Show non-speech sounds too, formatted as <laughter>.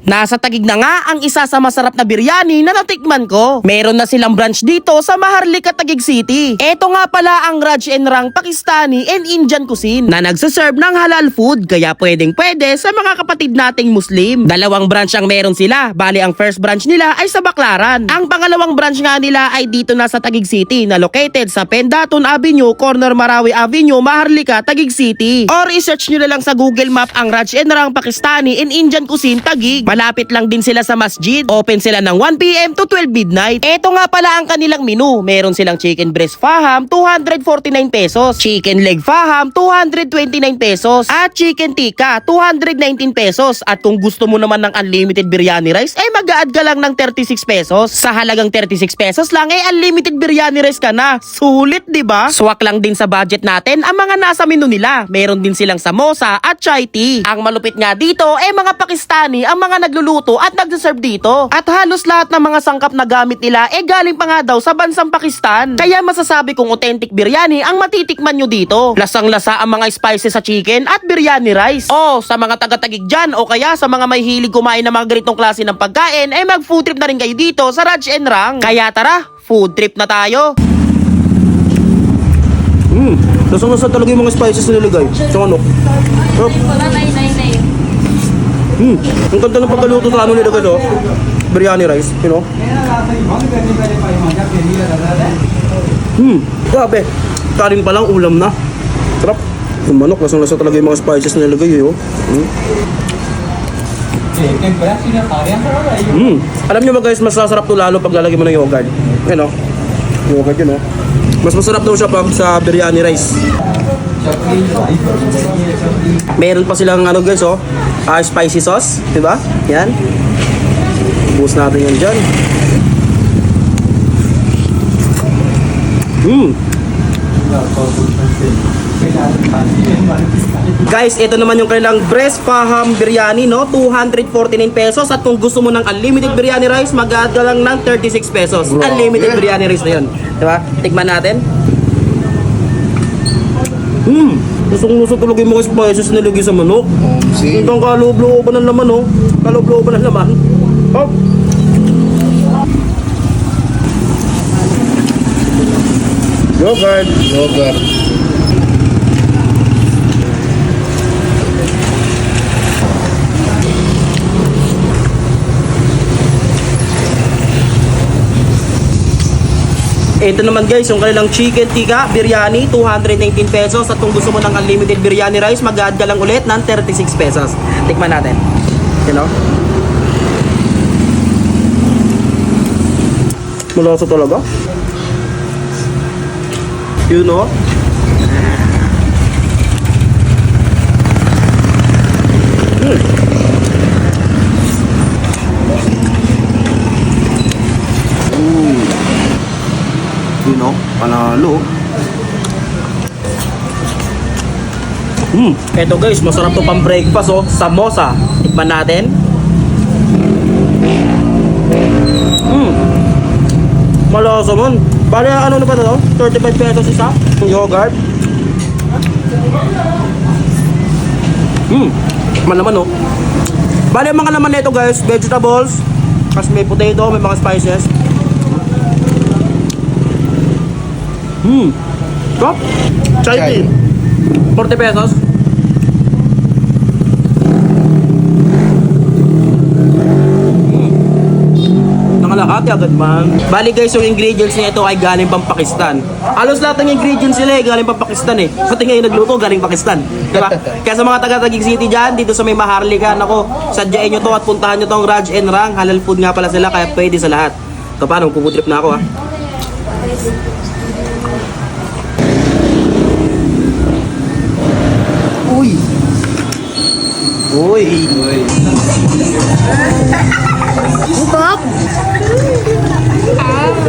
Nasa tagig na nga ang isa sa masarap na biryani na natikman ko. Meron na silang branch dito sa Maharlika, Tagig City. Ito nga pala ang Raj and Rang Pakistani and Indian cuisine na nagsaserve ng halal food kaya pwedeng pwede sa mga kapatid nating Muslim. Dalawang branch ang meron sila. Bali ang first branch nila ay sa Baclaran. Ang pangalawang branch nga nila ay dito na sa Tagig City na located sa Pendaton Avenue, corner Marawi Avenue, Maharlika, Tagig City. Or research nyo na lang sa Google Map ang Raj and Rang Pakistani and Indian cuisine Tagig. Malapit lang din sila sa masjid. Open sila ng 1pm to 12 midnight. Ito nga pala ang kanilang menu. Meron silang chicken breast faham, 249 pesos. Chicken leg faham, 229 pesos. At chicken tikka, 219 pesos. At kung gusto mo naman ng unlimited biryani rice, ay mag-a-add ka lang ng 36 pesos. Sa halagang 36 pesos lang, ay unlimited biryani rice ka na. Sulit, di ba? Swak lang din sa budget natin ang mga nasa menu nila. Meron din silang samosa at chai tea. Ang malupit nga dito, ay mga Pakistani ang mga nagluluto at nagsaserve dito. At halos lahat ng mga sangkap na gamit nila, eh galing pa nga daw sa bansang Pakistan. Kaya masasabi kong authentic biryani ang matitikman nyo dito. Lasang-lasa ang mga spices sa chicken at biryani rice. O, sa mga taga-tagig dyan o kaya sa mga may hilig kumain ng mga ganitong klase ng pagkain, eh mag food trip na rin kayo dito sa Raj and Rang. Kaya tara, food trip na tayo. Hmm, lasang-lasa talaga yung mga spices na nilagay. Sa ano? Sarap. Hmm, ang ganda ng pagkaluto sa ano nilagay no? Biryani rice, you know? Hmm, grabe. Kanin pa lang, ulam na. Sarap. Yung manok, lasang-lasa talaga yung mga spices na nilagay eh, oh. Hmm. Hmm. Alam niyo ba guys, mas masarap to lalo pag lalagay mo ng yogurt. Yan oh. Yogurt yun oh. Mas masarap daw siya pag sa biryani rice. Meron pa silang ano guys oh, ah, spicy sauce, 'di ba? Yan. Buhos natin yan diyan. Hmm. Guys, ito naman yung kanilang breast faham biryani, no? 249 pesos. At kung gusto mo ng unlimited biryani rice, mag lang ng 36 pesos. Unlimited biryani rice na yun. Diba? Tikman natin. Hmm. Lusong-luso talaga yung mga spices na nilagay sa manok. see. Hanggang kaloob-looban ng laman, oh. Kaloob-looban ng laman. Oh. Yogurt. Yogurt. Ito naman guys, yung kanilang chicken tikka biryani, 219 pesos. At kung gusto mo ng unlimited biryani rice, mag-add ka lang ulit ng 36 pesos. Tikman natin. You know? Malasa talaga. You know? You know? Panalo. Hmm, eto guys, masarap to pang breakfast oh, samosa. Tikman natin. Hmm. Malasa man. Bale, ano na ba to? 35 pesos isa. Yogurt. Hmm. Malaman oh. Bale, mga laman nito guys, vegetables, kasi may potato, may mga spices. Hmm. Top. Chai Chai. tea. 40 pesos. Nakalakati agad man. Bali guys, yung ingredients niya ito ay galing pang Pakistan. Halos lahat ng ingredients nila ay galing pang Pakistan eh. Pati ngayon nagluto, galing Pakistan. Diba? <laughs> Kaya sa mga taga-Tagig City dyan, dito sa may Maharlika, nako, sadyain nyo to at puntahan nyo tong Raj and Rang. Halal food nga pala sila, kaya pwede sa lahat. Ito paano, puputrip na ako ah. Uy! Uy! Ang